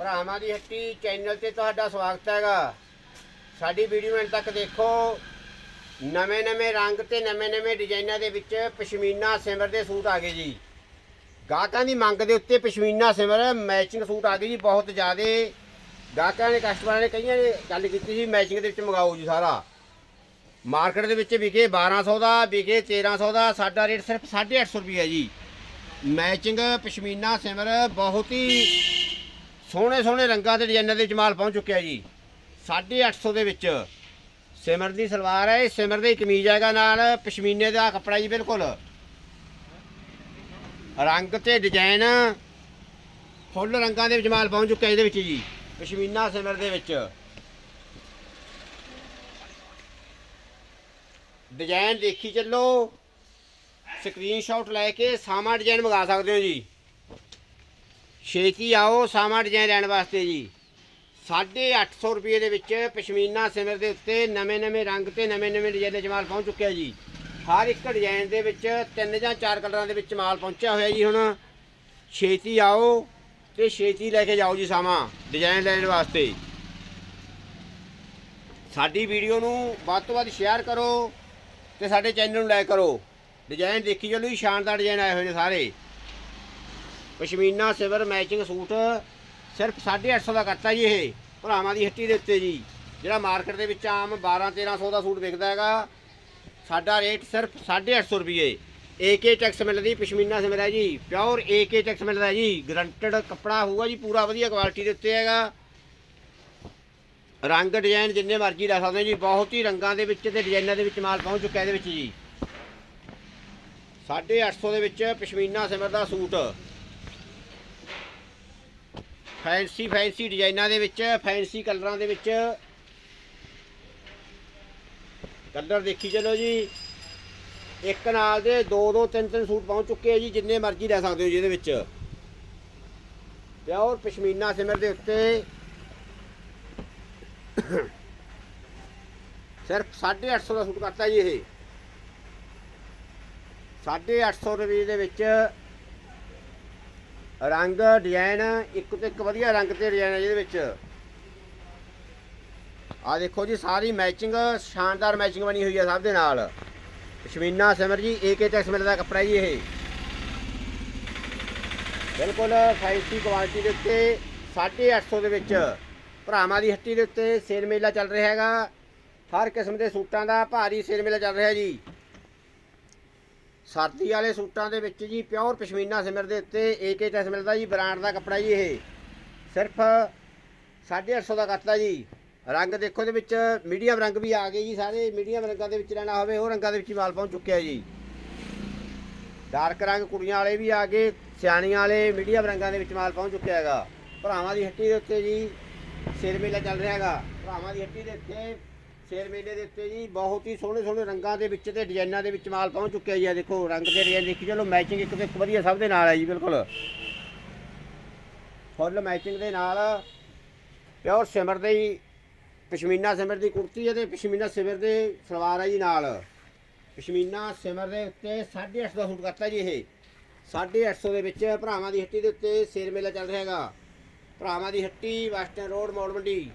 ਭਰਾਵਾਂ ਦੀ ਹੱਟੀ ਚੈਨਲ ਤੇ ਤੁਹਾਡਾ ਸਵਾਗਤ ਹੈਗਾ। ਸਾਡੀ ਵੀਡੀਓ ਐਂਡ ਤੱਕ ਦੇਖੋ। ਨਵੇਂ ਨਵੇਂ ਰੰਗ ਤੇ ਨਵੇਂ ਨਵੇਂ ਡਿਜ਼ਾਈਨਾਂ ਦੇ ਵਿੱਚ ਪਸ਼ਮੀਨਾ ਸਿਮਰ ਦੇ ਸੂਟ ਆ ਗਏ ਜੀ। ਗਾਹਕਾਂ ਦੀ ਮੰਗ ਦੇ ਉੱਤੇ ਪਸ਼ਮੀਨਾ ਸਿਮਰ ਮੈਚਿੰਗ ਸੂਟ ਆ ਗਏ ਜੀ ਬਹੁਤ ਜ਼ਿਆਦੇ। ਗਾਹਕਾਂ ਨੇ ਕਸਟਮਰਾਂ ਨੇ ਕਈਆਂ ਨੇ ਗੱਲ ਕੀਤੀ ਸੀ ਮੈਚਿੰਗ ਦੇ ਵਿੱਚ ਮੰਗਾਓ ਜੀ ਸਾਰਾ। ਮਾਰਕੀਟ ਦੇ ਵਿੱਚ ਵਿਕੇ 1200 ਦਾ, ਵਿਕੇ 1300 ਦਾ, ਸਾਡਾ ਰੇਟ ਸਿਰਫ 850 ਰੁਪਏ ਜੀ। ਮੈਚਿੰਗ ਪਸ਼ਮੀਨਾ ਸਿਮਰ ਬਹੁਤ ਹੀ ਸੋਹਣੇ ਸੋਹਣੇ ਰੰਗਾਂ ਤੇ ਡਿਜ਼ਾਈਨਾਂ ਦੇ ਜਮਾਲ ਪਹੁੰਚ ਚੁੱਕਿਆ ਜੀ। 850 ਦੇ ਵਿੱਚ ਸਿਮਰ ਦੀ ਸਲਵਾਰ ਹੈ ਇਹ ਸਿਮਰ ਦੀ ਕਮੀਜ਼ ਹੈਗਾ ਨਾਲ, ਪਸ਼ਮੀਨੇ ਦਾ ਕੱਪੜਾ ਜੀ ਬਿਲਕੁਲ। ਰੰਗ ਤੇ ਡਿਜ਼ਾਈਨ ਫੁੱਲ ਰੰਗਾਂ ਦੇ ਜਮਾਲ ਪਹੁੰਚ ਚੁੱਕਿਆ ਇਹਦੇ ਵਿੱਚ ਜੀ, ਪਸ਼ਮੀਨਾ ਸਿਮਰ ਦੇ ਵਿੱਚ। ਡਿਜ਼ਾਈਨ ਦੇਖੀ ਚੱਲੋ ਸਕਰੀਨਸ਼ਾਟ ਲੈ ਕੇ ਸਾਮਾ ਡਿਜ਼ਾਈਨ ਮੰਗਾ ਸਕਦੇ ਹੋ ਜੀ। ਛੇਤੀ ਆਓ ਸਾਮਾ ਡਿਜ਼ਾਈਨ ਲੈਣ ਵਾਸਤੇ ਜੀ। 850 ਰੁਪਏ ਦੇ ਵਿੱਚ ਪਸ਼ਮੀਨਾ ਸਿਮਰ ਦੇ ਉੱਤੇ ਨਵੇਂ-ਨਵੇਂ ਰੰਗ ਤੇ ਨਵੇਂ-ਨਵੇਂ ਡਿਜ਼ਾਈਨ ਦੇ ਮਾਲ ਪਹੁੰਚ ਚੁੱਕਿਆ ਜੀ। ਹਰ ਇੱਕ ਡਿਜ਼ਾਈਨ ਦੇ ਵਿੱਚ ਤਿੰਨ ਜਾਂ ਚਾਰ ਕਲਰਾਂ ਦੇ ਵਿੱਚ ਮਾਲ ਪਹੁੰਚਿਆ ਹੋਇਆ ਜੀ ਹੁਣ। ਛੇਤੀ ਆਓ ਤੇ ਛੇਤੀ ਲੈ ਕੇ ਜਾਓ ਜੀ ਸਾਮਾ ਡਿਜ਼ਾਈਨ ਲੈਣ ਵਾਸਤੇ। ਸਾਡੀ ਵੀਡੀਓ ਨੂੰ ਵੱਧ ਤੋਂ ਵੱਧ ਸ਼ੇਅਰ ਕਰੋ ਤੇ ਸਾਡੇ ਚੈਨਲ ਨੂੰ ਲਾਈਕ ਕਰੋ। ਡਿਜ਼ਾਈਨ ਦੇਖੀ ਚੱਲੋ ਜੀ, ਸ਼ਾਨਦਾਰ ਡਿਜ਼ਾਈਨ ਆਏ ਹੋਏ ਨੇ ਸਾਰੇ। ਪਸ਼ਮੀਨਾ ਸਿਵਰ ਮੈਚਿੰਗ ਸੂਟ ਸਿਰਫ 850 ਦਾ ਕਰਤਾ ਜੀ ਇਹ, ਭਰਾਵਾਂ ਦੀ ਹੱਟੀ ਦੇ ਉੱਤੇ ਜੀ। ਜਿਹੜਾ ਮਾਰਕੀਟ ਦੇ ਵਿੱਚ ਆਮ 12 1300 ਦਾ ਸੂਟ ਵਿਕਦਾ ਹੈਗਾ, ਸਾਡਾ ਰੇਟ ਸਿਰਫ 850 ਰੁਪਏ ਏਕੇ ਟੈਕਸ ਮਿਲਦੀ ਪਸ਼ਮੀਨਾ ਸਿਮਰ ਹੈ ਜੀ ਪਿਓਰ ਏਕੇ ਟੈਕਸ ਮਿਲਦਾ ਜੀ। ਗਰੰਟਡ ਕੱਪੜਾ ਹੋਊਗਾ ਜੀ, ਪੂਰਾ ਵਧੀਆ ਕੁਆਲਿਟੀ ਦੇ ਉੱਤੇ ਹੈਗਾ। ਰੰਗ ਡਿਜ਼ਾਈਨ ਜਿੰਨੇ ਮਰਜ਼ੀ ਲੈ ਸਕਦੇ ਜੀ, ਬਹੁਤ ਹੀ ਰੰਗਾਂ ਦੇ ਵਿੱਚ ਤੇ ਡਿਜ਼ਾਈਨਾਂ ਦੇ ਵਿੱਚ ਮਾਲ ਪਹੁੰਚ ਚੁੱਕਾ ਇਹਦੇ ਵਿੱਚ ਜੀ। 850 ਦੇ ਵਿੱਚ ਪਸ਼ਮੀਨਾ ਸਿਮਰ ਦਾ ਸੂਟ। ਫੈਂਸੀ ਫੈਂਸੀ ਡਿਜ਼ਾਈਨਾਂ ਦੇ ਵਿੱਚ, ਫੈਂਸੀ ਕਲਰਾਂ ਦੇ ਵਿੱਚ। ਕਲਰ ਦੇਖੀ ਚਲੋ ਜੀ। ਇੱਕ ਨਾਲ ਦੇ ਦੋ ਦੋ ਤਿੰਨ ਤਿੰਨ ਸੂਟ ਪਹੁੰਚ ਚੁੱਕੇ ਆ ਜੀ, ਜਿੰਨੇ ਮਰਜ਼ੀ ਲੈ ਸਕਦੇ ਹੋ ਜੀ ਇਹਦੇ ਵਿੱਚ। ਪਿਓਰ ਪਸ਼ਮੀਨਾ ਸਿਮਰ ਦੇ ਉੱਤੇ। ਸਿਰਫ 850 ਦਾ ਸੂਟ ਕਰਤਾ ਜੀ ਇਹ। 850 ਰੁਪਏ ਦੇ ਵਿੱਚ ਰੰਗ ਡਿਜ਼ਾਈਨ ਇੱਕ ਤੋਂ ਇੱਕ ਵਧੀਆ ਰੰਗ ਤੇ ਡਿਜ਼ਾਈਨ ਹੈ ਜਿਹਦੇ ਵਿੱਚ। ਆ ਦੇਖੋ ਜੀ, ਸਾਰੀ ਮੈਚਿੰਗ ਸ਼ਾਨਦਾਰ ਮੈਚਿੰਗ ਬਣੀ ਹੋਈ ਹੈ ਸਭ ਦੇ ਨਾਲ। ਪਸ਼ਮੀਨਾ ਸਿਮਰ ਜੀ ਏਕੇ ਟੈਕਸ ਦਾ ਕੱਪੜਾ ਜੀ ਇਹ। ਬਿਲਕੁਲ ਫੈਂਸੀ ਕੁਆਲਿਟੀ ਦੇ ਉੱਤੇ 850 ਦੇ ਵਿੱਚ ਭਰਾਵਾਂ ਦੀ ਹੱਟੀ ਦੇ ਉੱਤੇ ਸੇਲ ਮੇਲਾ ਚੱਲ ਰਿਹਾ ਹੈਗਾ। ਹਰ ਕਿਸਮ ਦੇ ਸੂਟਾਂ ਦਾ ਭਾਰੀ ਸੇਲ ਮੇਲਾ ਚੱਲ ਰਿਹਾ ਜੀ। ਸਰਦੀ ਵਾਲੇ ਸੂਟਾਂ ਦੇ ਵਿੱਚ ਜੀ ਪਿਓਰ ਪਸ਼ਮੀਨਾ ਸਿਮਰ ਦੇ ਉੱਤੇ ਏਕੇ ਟੈਸ ਮਿਲਦਾ ਜੀ, ਬ੍ਰਾਂਡ ਦਾ ਕੱਪੜਾ ਜੀ ਇਹ। ਸਿਰਫ 850 ਦਾ ਕੱਟਦਾ ਜੀ। ਰੰਗ ਦੇਖੋ ਦੇ ਵਿੱਚ, ਮੀਡੀਅਮ ਰੰਗ ਵੀ ਆ ਗਏ ਜੀ ਸਾਰੇ। ਮੀਡੀਅਮ ਰੰਗਾਂ ਦੇ ਵਿੱਚ ਲੈਣਾ ਹੋਵੇ ਉਹ ਰੰਗਾਂ ਦੇ ਵਿੱਚ ਮਾਲ ਪਹੁੰਚ ਚੁੱਕਿਆ ਜੀ। ਡਾਰਕ ਰੰਗ ਕੁੜੀਆਂ ਵਾਲੇ ਵੀ ਆ ਗਏ, ਸਿਆਣੀਆਂ ਵਾਲੇ ਮੀਡੀਅਮ ਰੰਗਾਂ ਦੇ ਵਿੱਚ ਮਾਲ ਪਹੁੰਚ ਚੁੱਕਿਆ ਹੈਗਾ। ਭਰਾਵਾਂ ਦੀ ਹੱਟੀ ਦੇ ਉੱਤੇ ਜੀ, ਸਿਰ ਮੇਲਾ ਚੱਲ ਰਿਹਾ ਹੈਗਾ। ਭਰਾਵਾਂ ਦੀ ਹੱਟੀ ਦੇ ਉੱਤੇ ਸੇਰ ਮੇਲੇ ਦੇ ਉੱਤੇ ਜੀ ਬਹੁਤ ਹੀ ਸੋਹਣੇ ਸੋਹਣੇ ਰੰਗਾਂ ਦੇ ਵਿੱਚ ਤੇ ਡਿਜ਼ਾਈਨਾਂ ਦੇ ਵਿੱਚ ਮਾਲ ਪਹੁੰਚ ਚੁੱਕਿਆ ਜੀ ਆ ਦੇਖੋ, ਰੰਗ ਤੇ ਡਿਜ਼ਾਈਨ ਦੇਖੀ, ਚਲੋ ਮੈਚਿੰਗ ਇੱਕ ਤੋਂ ਇੱਕ ਵਧੀਆ ਸਭ ਦੇ ਨਾਲ ਹੈ ਜੀ, ਬਿਲਕੁਲ। ਫੁੱਲ ਮੈਚਿੰਗ ਦੇ ਨਾਲ ਪਿਓਰ ਸਿਮਰ ਦੇ ਹੀ, ਪਸ਼ਮੀਨਾ ਸਿਮਰ ਦੀ ਕੁੜਤੀ ਹੈ ਤੇ ਪਸ਼ਮੀਨਾ ਸਿਮਰ ਦੇ ਸਲਵਾਰ ਹੈ ਜੀ ਨਾਲ। ਪਸ਼ਮੀਨਾ ਸਿਮਰ ਦੇ ਉੱਤੇ 850 ਦਾ ਸੂਟ ਕਰਤਾ ਜੀ ਇਹ। 850 ਦੇ ਵਿੱਚ ਭਰਾਵਾਂ ਦੀ ਹੱਟੀ ਦੇ ਉੱਤੇ ਸੇਲ ਮੇਲਾ ਚੱਲ ਰਿਹਾ ਹੈਗਾ। ਭਰਾਵਾਂ ਦੀ ਹੱਟੀ ਵੈਸਟਰਨ ਰੋਡ ਮੋੜ ਮੰਡੀ